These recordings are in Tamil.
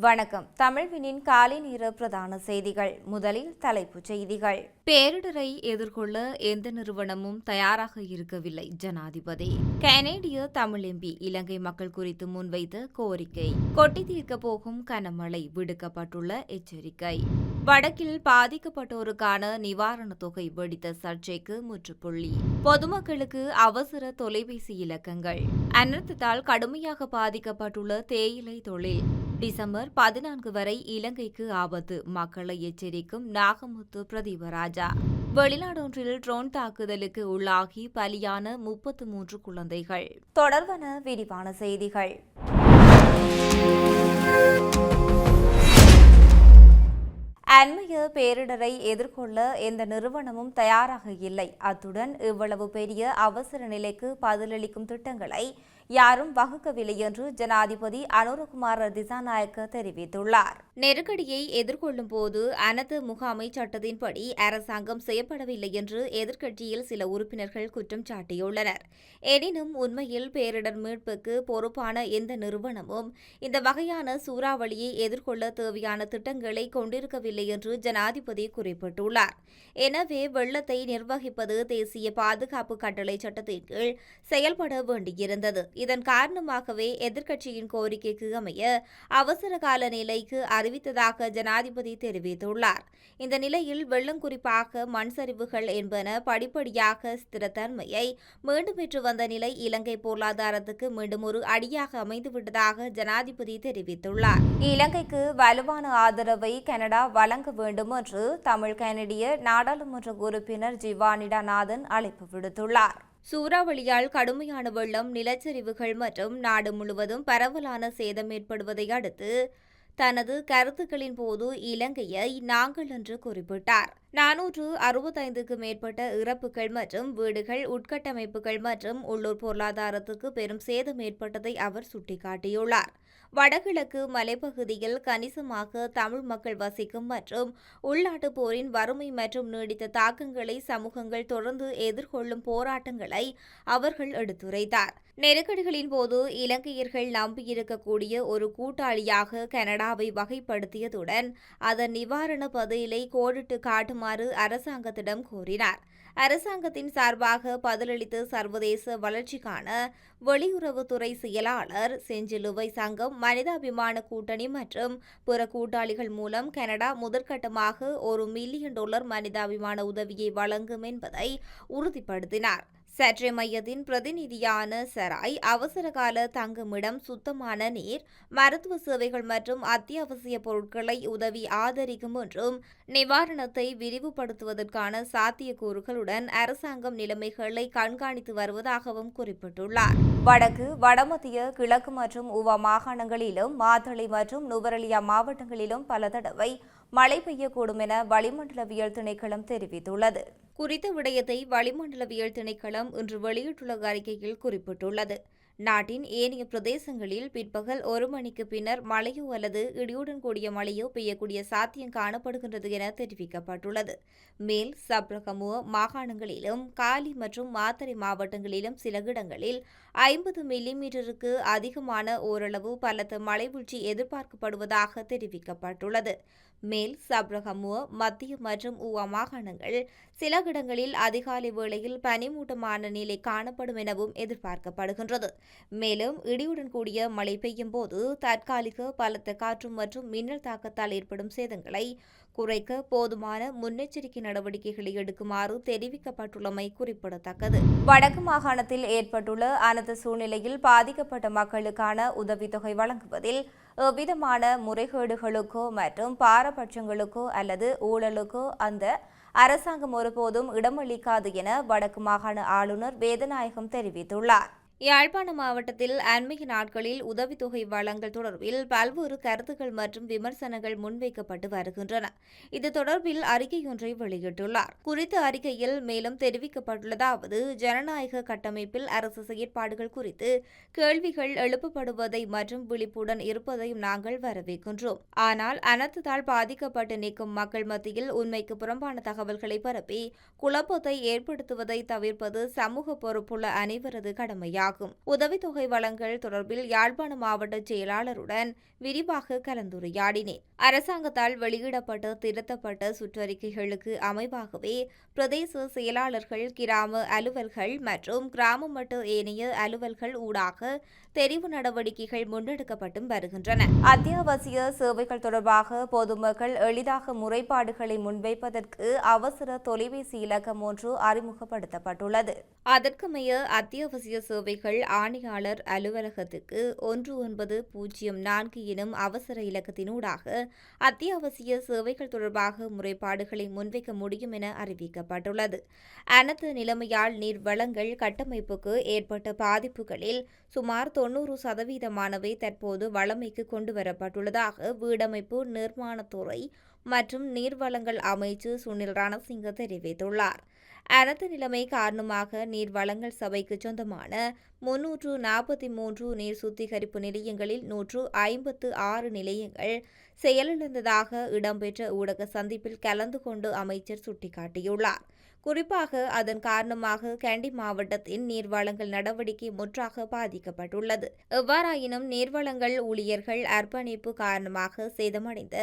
வணக்கம். தமிழ்வினின் காலை நேர பிரதான செய்திகள். முதலில் தலைப்புச் செய்திகள். பேரிடரை எதிர்கொள்ள எந்த நிறுவனமும் தயாராக இருக்கவில்லை ஜனாதிபதி. கனேடிய தமிழ் எம்பி இலங்கை மக்கள் குறித்து முன்வைத்த கோரிக்கை. கொட்டி தீர்க்க போகும் கனமழை விடுக்கப்பட்டுள்ள எச்சரிக்கை. வடக்கில் பாதிக்கப்பட்டோருக்கான நிவாரணத் தொகை வெடித்த சர்ச்சைக்கு முற்றுப்புள்ளி. பொதுமக்களுக்கு அவசர தொலைபேசி இலக்கங்கள். அனர்த்தத்தால் கடுமையாக பாதிக்கப்பட்டுள்ள தேயிலை தொழில். டிசம்பர் பதினான்கு வரை இலங்கைக்கு ஆபத்து. மக்களை எச்சரிக்கும் நாகமுத்து பிரதீபராஜா. வெளிநாடொன்றில் ட்ரோன் தாக்குதலுக்கு உள்ளாகி பலியான முப்பத்து மூன்று குழந்தைகள். தொடர்வன விரிவான செய்திகள். அண்மைய பேரிடரை எதிர்கொள்ள எந்த நிறுவனமும் தயாராக இல்லை. அத்துடன் இவ்வளவு பெரிய அவசர நிலைக்கு பதிலளிக்கும் திட்டங்களை யாரும் வகுக்கவில்லை என்று ஜனாதிபதி அனுரகுமார் திசாநாயக்க தெரிவித்துள்ளார். நெருக்கடியை எதிர்கொள்ளும் போது அனது முகாமை சட்டத்தின்படி அரசாங்கம் செய்யப்படவில்லை என்று எதிர்க்கட்சியில் சில உறுப்பினர்கள் குற்றம் சாட்டியுள்ளனர். எனினும் உண்மையில் பேரிடர் மீட்புக்கு பொறுப்பான எந்த நிறுவனமும் இந்த வகையான சூறாவளியை எதிர்கொள்ள தேவையான திட்டங்களை கொண்டிருக்கவில்லை என்று ஜனாதிபதி குறிப்பிட்டுள்ளார். எனவே வெள்ளத்தை நிர்வகிப்பது தேசிய பாதுகாப்பு கட்டளை சட்டத்தின் கீழ் செயல்பட வேண்டியிருந்தது. இதன் காரணமாகவே எதிர்க்கட்சியின் கோரிக்கைக்கு அமைய அவசர கால நிலைக்கு அறிவித்ததாக ஜனாதிபதி தெரிவித்துள்ளார். இந்த நிலையில் வெள்ளம் குறிப்பாக மண் சரிவுகள் என்பன படிப்படியாக ஸ்திரத்தன்மையை மீண்டும் பெற்று வந்த நிலை இலங்கை பொருளாதாரத்துக்கு மீண்டும் ஒரு அடியாக அமைந்துவிட்டதாக ஜனாதிபதி தெரிவித்துள்ளார். இலங்கைக்கு வலுவான ஆதரவை கனடா வழங்க வேண்டும் என்று தமிழ் கனடிய நாடாளுமன்ற உறுப்பினர் ஜிவானிடா நாதன் அழைப்பு விடுத்துள்ளார். சூறாவளியால் கடுமையான வெள்ளம் நிலச்சரிவுகள் மற்றும் நாடு முழுவதும் பரவலான சேதம் ஏற்படுவதை அடுத்து தனது கருத்துக்களின் போது இலங்கையை நாங்கள் என்று குறிப்பிட்டார். நானூற்று அறுபத்தைந்துக்கு மேற்பட்ட இறப்புகள் மற்றும் வீடுகள் உட்கட்டமைப்புகள் மற்றும் உள்ளூர் பொருளாதாரத்துக்கு பெரும் சேதம் ஏற்பட்டதை அவர் சுட்டிக்காட்டியுள்ளார். வடகிழக்கு மலைப்பகுதியில் கணிசமாக தமிழ் மக்கள் வசிக்கும் மற்றும் உள்நாட்டு போரின் வறுமை மற்றும் நீடித்த தாக்கங்களை சமூகங்கள் தொடர்ந்து எதிர்கொள்ளும் போராட்டங்களை அவர்கள் எடுத்துரைத்தார். நெருக்கடிகளின் போது இலங்கையர்கள் நம்பியிருக்கக்கூடிய ஒரு கூட்டாளியாக கனடாவை வகைப்படுத்தியதுடன் அதன் நிவாரண பதிலை கோடிட்டு காட்டுமாறு அரசாங்கத்திடம் கோரினார். அரசாங்கத்தின் சார்பாக பதிலளித்த சர்வதேச வளர்ச்சிக்கான வெளியுறவுத்துறை செயலாளர் செஞ்சிலுவை சங்கம் மனிதாபிமான கூட்டணி மற்றும் பிற கூட்டாளிகள் மூலம் கனடா முதற்கட்டமாக ஒரு மில்லியன் டாலர் மனிதாபிமான உதவியை வழங்கும் என்பதை உறுதிப்படுத்தினார். சற்றே மையத்தின் பிரதிநிதியான சராய் அவசரகால தங்குமிடம் சுத்தமான நீர் மருத்துவ சேவைகள் மற்றும் அத்தியாவசிய பொருட்களை உதவி ஆதரிக்கும் என்றும் நிவாரணத்தை விரிவுபடுத்துவதற்கான சாத்தியக்கூறுகளுடன் அரசாங்கம் நிலைமைகளை கண்காணித்து வருவதாகவும் குறிப்பிட்டுள்ளார். வடக்கு வடமத்திய கிழக்கு மற்றும் உவ மாகாணங்களிலும் மாத்தளை மற்றும் நுவரலியா மாவட்டங்களிலும் பல தடவை மழை பெய்யக்கூடும் என வளிமண்டலவியல் திணைக்களம் தெரிவித்துள்ளது. குறித்த விடயத்தை வளிமண்டலவியல் திணைக்களம் இன்று வெளியிட்டுள்ள அறிக்கையில் குறிப்பிட்டுள்ளது. நாட்டின் ஏனைய பிரதேசங்களில் பிற்பகல் ஒரு மணிக்கு பின்னர் மழையோ அல்லது இடியுடன் கூடிய மழையோ பெய்யக்கூடிய சாத்தியம் காணப்படுகின்றது என தெரிவிக்கப்பட்டுள்ளது. மேல் சப்ரகமுவ மாகாணங்களிலும் காலி மற்றும் மாத்தறை மாவட்டங்களிலும் சில இடங்களில் ஐம்பது மில்லிமீட்டருக்கு அதிகமான ஓரளவு பலத்த மழைவீழ்ச்சி எதிர்பார்க்கப்படுவதாக தெரிவிக்கப்பட்டுள்ளது. மேல் சப்ரகமுவ மத்திய மற்றும் உவா மாகாணங்கள் சில இடங்களில் அதிகாலை வேளையில் பனிமூட்டமான நிலை காணப்படும் எனவும் எதிர்பார்க்கப்படுகின்றது. மேலும் இடியுடன் கூடிய மழை பெய்யும் போது தற்காலிக பலத்த காற்று மற்றும் மின்னல் தாக்கத்தால் ஏற்படும் சேதங்களை குறைக்க போதுமான முன்னெச்சரிக்கை நடவடிக்கைகளை எடுக்குமாறு தெரிவிக்கப்பட்டுள்ளமை குறிப்பிடத்தக்கது. வடக்கு மாகாணத்தில் ஏற்பட்டுள்ள அனைத்து சூழ்நிலையில் பாதிக்கப்பட்ட மக்களுக்கான உதவித்தொகை வழங்குவதில் எவ்விதமான முறைகேடுகளுக்கோ மற்றும் பாரபட்சங்களுக்கோ அல்லது ஊழலுக்கோ அந்த அரசாங்கம் ஒருபோதும் இடமளிக்காது என வடக்கு மாகாண ஆளுநர் வேதநாயகம் தெரிவித்துள்ளார். யாழ்ப்பாண மாவட்டத்தில் அண்மைய நாட்களில் உதவித்தொகை வழங்கல் தொடர்பில் பல்வேறு கருத்துக்கள் மற்றும் விமர்சனங்கள் முன்வைக்கப்பட்டு வருகின்றன. இது தொடர்பில் அறிக்கையொன்றை வெளியிட்டுள்ளார். குறித்த அறிக்கையில் மேலும் தெரிவிக்கப்பட்டுள்ளதாவது ஜனநாயக கட்டமைப்பில் அரசு செயற்பாடுகள் குறித்து கேள்விகள் எழுப்பப்படுவதை மற்றும் விழிப்புடன் இருப்பதையும் நாங்கள் வரவேற்கின்றோம். ஆனால் அனர்த்தத்தால் பாதிக்கப்பட்டு நிற்கும் மக்கள் மத்தியில் உண்மைக்கு புறம்பான தகவல்களை பரப்பி குழப்பத்தை ஏற்படுத்துவதை தவிர்ப்பது சமூக பொறுப்புள்ள அனைவரது கடமையாகும் உதவித்தொகை வழங்கல் தொடர்பில் யாழ்ப்பாண மாவட்ட செயலாளருடன் விரிவாக கலந்துரையாடினேன். அரசாங்கத்தால் வெளியிடப்பட்ட திருத்தப்பட்ட சுற்றறிக்கைகளுக்கு அமைவாகவே பிரதேச செயலாளர்கள் கிராம அலுவல்கள் மற்றும் கிராம மட்ட ஏனைய அலுவல்கள் ஊடாக தெரிவு நடவடிக்கைகள் முன்னெடுக்கப்பட்டும் வருகின்றன. அத்தியாவசிய சேவைகள் தொடர்பாக பொதுமக்கள் எளிதாக முறைப்பாடுகளை முன்வைப்பதற்கு அவசர தொலைபேசி இலக்கம் ஒன்று அறிமுகப்படுத்தப்பட்டுள்ளது. அதற்கமைய அத்தியாவசிய சேவைகள் ஆணையாளர் அலுவலகத்துக்கு ஒன்று ஒன்பது பூஜ்ஜியம் நான்கு எனும் அவசர இலக்கத்தினூடாக அத்தியாவசிய சேவைகள் தொடர்பாக முறைப்பாடுகளை முன்வைக்க முடியும் என அறிவிக்கப்பட்டுள்ளது. அனைத்து நிலைமையால் நீர் வளங்கள் கட்டமைப்புக்கு ஏற்பட்ட பாதிப்புகளில் சுமார் தொன்னூறு சதவீதமானவை தற்போது வளமைக்கு கொண்டுவரப்பட்டுள்ளதாக வீடமைப்பு நிர்மாணத்துறை மற்றும் நீர்வளங்கள் அமைச்சு சுனில் ரணசிங்க தெரிவித்துள்ளார். அனைத்து நிலைமை காரணமாக நீர் வளங்கள் சபைக்கு சொந்தமான முன்னூற்று நாற்பத்தி மூன்று நீர் சுத்திகரிப்பு நிலையங்களில் நூற்று ஐம்பத்து ஆறு நிலையங்கள் செயலிழந்ததாக இடம்பெற்ற ஊடக சந்திப்பில் கலந்து கொண்டு அமைச்சர் சுட்டிக்காட்டியுள்ளார். குறிப்பாக அதன் காரணமாக கேண்டி மாவட்டத்தின் நீர்வளங்கள் நடவடிக்கை முற்றாக பாதிக்கப்பட்டுள்ளது. எவ்வாறாயினும் நீர்வளங்கள் ஊழியர்கள் அர்ப்பணிப்பு காரணமாக சேதமடைந்த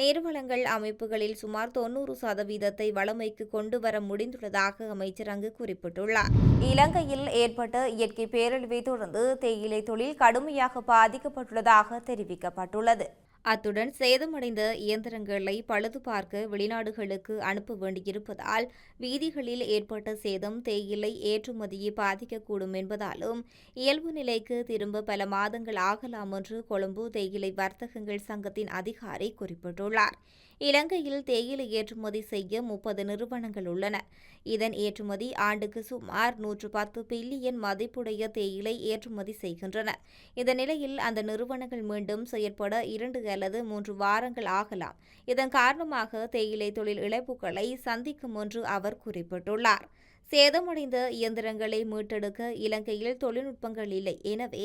நீர்வளங்கள் அமைப்புகளில் சுமார் தொன்னூறு சதவீதத்தை வளமைக்கு கொண்டு வர முடிந்துள்ளதாக அமைச்சர் அங்கு குறிப்பிட்டுள்ளார். இலங்கையில் ஏற்பட்ட இயற்கை பேரழிவை தொடர்ந்து தேயிலை தொழில் கடுமையாக பாதிக்கப்பட்டுள்ளதாக தெரிவிக்கப்பட்டுள்ளது. அத்துடன் சேதமடைந்த இயந்திரங்களை பழுது பார்க்க வெளிநாடுகளுக்கு அனுப்ப வேண்டியிருப்பதால் வீதிகளில் ஏற்பட்ட சேதம் தேயிலை ஏற்றுமதியை பாதிக்கக்கூடும் என்பதாலும் இயல்பு நிலைக்கு திரும்ப பல மாதங்கள் ஆகலாம் என்று கொழும்பு தேயிலை வர்த்தகங்கள் சங்கத்தின் அதிகாரி குறிப்பிட்டுள்ளார். இலங்கையில் தேயிலை ஏற்றுமதி செய்ய முப்பது நிறுவனங்கள் உள்ளன. இதன் ஏற்றுமதி ஆண்டுக்கு சுமார் நூற்று பத்து பில்லியன் மதிப்புடைய தேயிலை ஏற்றுமதி செய்கின்றன. இந்த நிலையில் அந்த நிறுவனங்கள் மீண்டும் செயற்பட இரண்டு அல்லது மூன்று வாரங்கள் ஆகலாம். இதன் காரணமாக தேயிலை தொழில் இழப்புகளை சந்திக்கும் என்று அவர் குறிப்பிட்டுள்ளார். சேதமடைந்த இயந்திரங்களை மீட்டெடுக்க இலங்கையில் தொழில்நுட்பங்கள் இல்லை. எனவே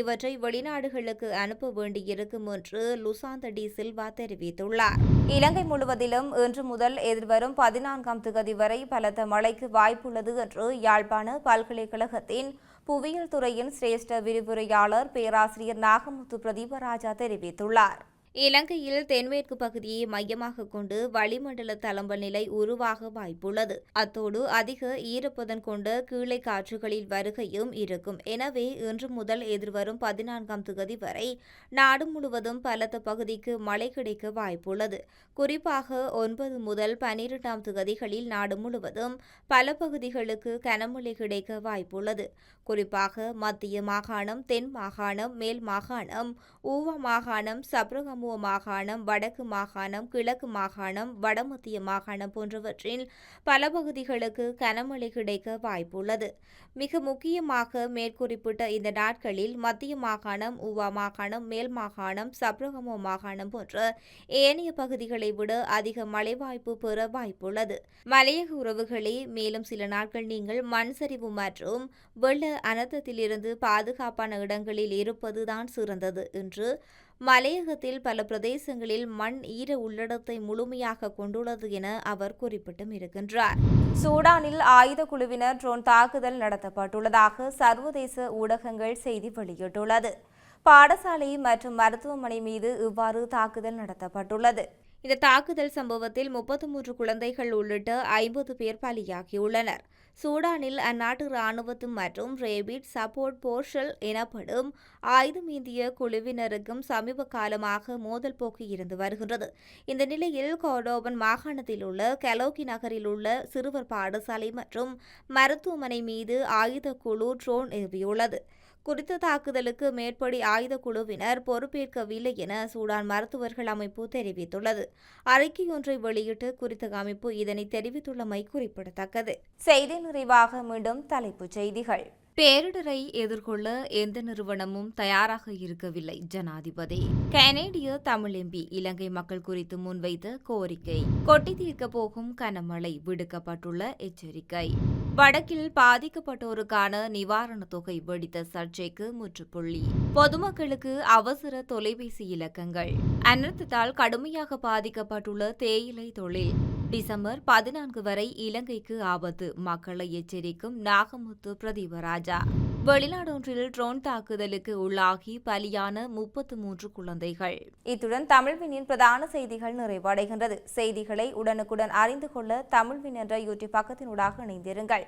இவற்றை வெளிநாடுகளுக்கு அனுப்ப வேண்டியிருக்கும் என்று லுசாந்த டி சில்வா தெரிவித்துள்ளார். இலங்கை முழுவதிலும் இன்று முதல் எதிர்வரும் பதினான்காம் திகதி வரை பலத்த மழைக்கு வாய்ப்புள்ளது என்று யாழ்ப்பாண பல்கலைக்கழகத்தின் புவியியல் துறையின் சிரேஷ்ட விரிவுரையாளர் பேராசிரியர் நாகமுத்து பிரதீபராஜா தெரிவித்துள்ளார். இலங்கையில் தென்மேற்கு பகுதியை மையமாக கொண்டு வளிமண்டல தளம்பல் நிலை உருவாக வாய்ப்புள்ளது. அத்தோடு அதிக ஈரப்பதன் கொண்ட கீழே காற்றுகளில் வருகையும் இருக்கும். எனவே இன்று முதல் எதிர்வரும் பதினான்காம் திகதி வரை நாடு முழுவதும் பலத்த பகுதிக்கு மழை கிடைக்க வாய்ப்புள்ளது. குறிப்பாக ஒன்பது முதல் பனிரெண்டாம் திகதிகளில் நாடு முழுவதும் பல பகுதிகளுக்கு கனமழை கிடைக்க வாய்ப்புள்ளது. குறிப்பாக மத்திய மாகாணம் தென் மாகாணம் மேல் மாகாணம் ஊவா மாகாணம் சப்ரகமுவ மாகாணம் வடக்கு மாகாணம் கிழக்கு மாகாணம் வடமத்திய மாகாணம் போன்றவற்றில் பல பகுதிகளுக்கு கனமழை கிடைக்க வாய்ப்புள்ளது. மிக முக்கியமாக மேற்குறிப்பிட்ட இந்த நாட்களில் மத்திய மாகாணம் ஊவா மாகாணம் மேல் மாகாணம் சப்ரகமுவ மாகாணம் போன்ற ஏனைய பகுதிகளை விட அதிக மழை வாய்ப்பு பெற வாய்ப்புள்ளது. மலையக உறவுகளே மேலும் சில நாட்கள் நீங்கள் மண் சரிவு மற்றும் வெள்ள அனர்த்தத்திலிருந்து பாதுகாப்பான இடங்களில் இருப்பதுதான் சிறந்தது என்று மலையகத்தில் பல பிரதேசங்களில் மண் ஈர உள்ளடத்தை முழுமையாக கொண்டுள்ளது என அவர் குறிப்பிட்டும் இருக்கின்றார். சூடானில் ஆயுத குழுவினர் ட்ரோன் தாக்குதல் நடத்தப்பட்டுள்ளதாக சர்வதேச ஊடகங்கள் செய்தி வெளியிட்டுள்ளது. பாடசாலை மற்றும் மருத்துவமனை மீது இவ்வாறு தாக்குதல் நடத்தப்பட்டுள்ளது. இந்த தாக்குதல் சம்பவத்தில் முப்பத்தி மூன்று குழந்தைகள் உள்ளிட்ட ஐம்பது பேர் பலியாகியுள்ளனர். சூடானில் அந்நாட்டு இராணுவத்து மற்றும் ரேபிட் சப்போர்ட் போர்ஷல் எனப்படும் ஆயுதமேந்திய குழுவினருக்கும் சமீப காலமாக மோதல் போக்கு இருந்து வருகின்றது. இந்த நிலையில் கோடோபன் மாகாணத்தில் உள்ள கலோகி நகரில் உள்ள சிறுவர் பாடசாலை மற்றும் மருத்துவமனை மீது ஆயுத குழு ட்ரோன் ஏவியுள்ளது. குறித்த தாக்குதலுக்கு மேற்படி ஆயுத குழுவினர் பொறுப்பேற்கவில்லை என சூடான் மருத்துவர்கள் அமைப்பு தெரிவித்துள்ளது. அறிக்கையொன்றை வெளியிட்டு குறித்த அமைப்பு இதனை தெரிவித்துள்ளமை குறிப்பிடத்தக்கது. செய்தி நிறைவாக மீண்டும் தலைப்புச் செய்திகள். பேரிடரை எதிர்கொள்ள எந்த நிறுவனமும் தயாராக இருக்கவில்லை. ஜனாதிபதி. கனேடிய தமிழ் எம்பி இலங்கை மக்கள் குறித்து முன்வைத்த கோரிக்கை. கொட்டி தீர்க்க போகும் கனமழை விடுக்கப்பட்டுள்ள எச்சரிக்கை. வடக்கில் பாதிக்கப்பட்டோருக்கான நிவாரணத் தொகை வெடித்த சர்ச்சைக்கு முற்றுப்புள்ளி. பொதுமக்களுக்கு அவசர தொலைபேசி இலக்கங்கள். அனர்த்தத்தால் கடுமையாக பாதிக்கப்பட்டுள்ள தேயிலை தொழில். டிசம்பர் பதினான்கு வரை இலங்கைக்கு ஆபத்து. மக்களை எச்சரிக்கும் நாகமுத்து பிரதீபராஜ். வெளிநாடொன்றில் ட்ரோன் தாக்குதலுக்கு உள்ளாகி பலியான முப்பத்து மூன்று குழந்தைகள். இத்துடன் தமிழ்வினின் பிரதான செய்திகள் நிறைவடைகின்றது. செய்திகளை உடனுக்குடன் அறிந்து கொள்ள தமிழ்வின் என்ற யூடியூப் பக்கத்தினூடாக இணைந்திருங்கள்.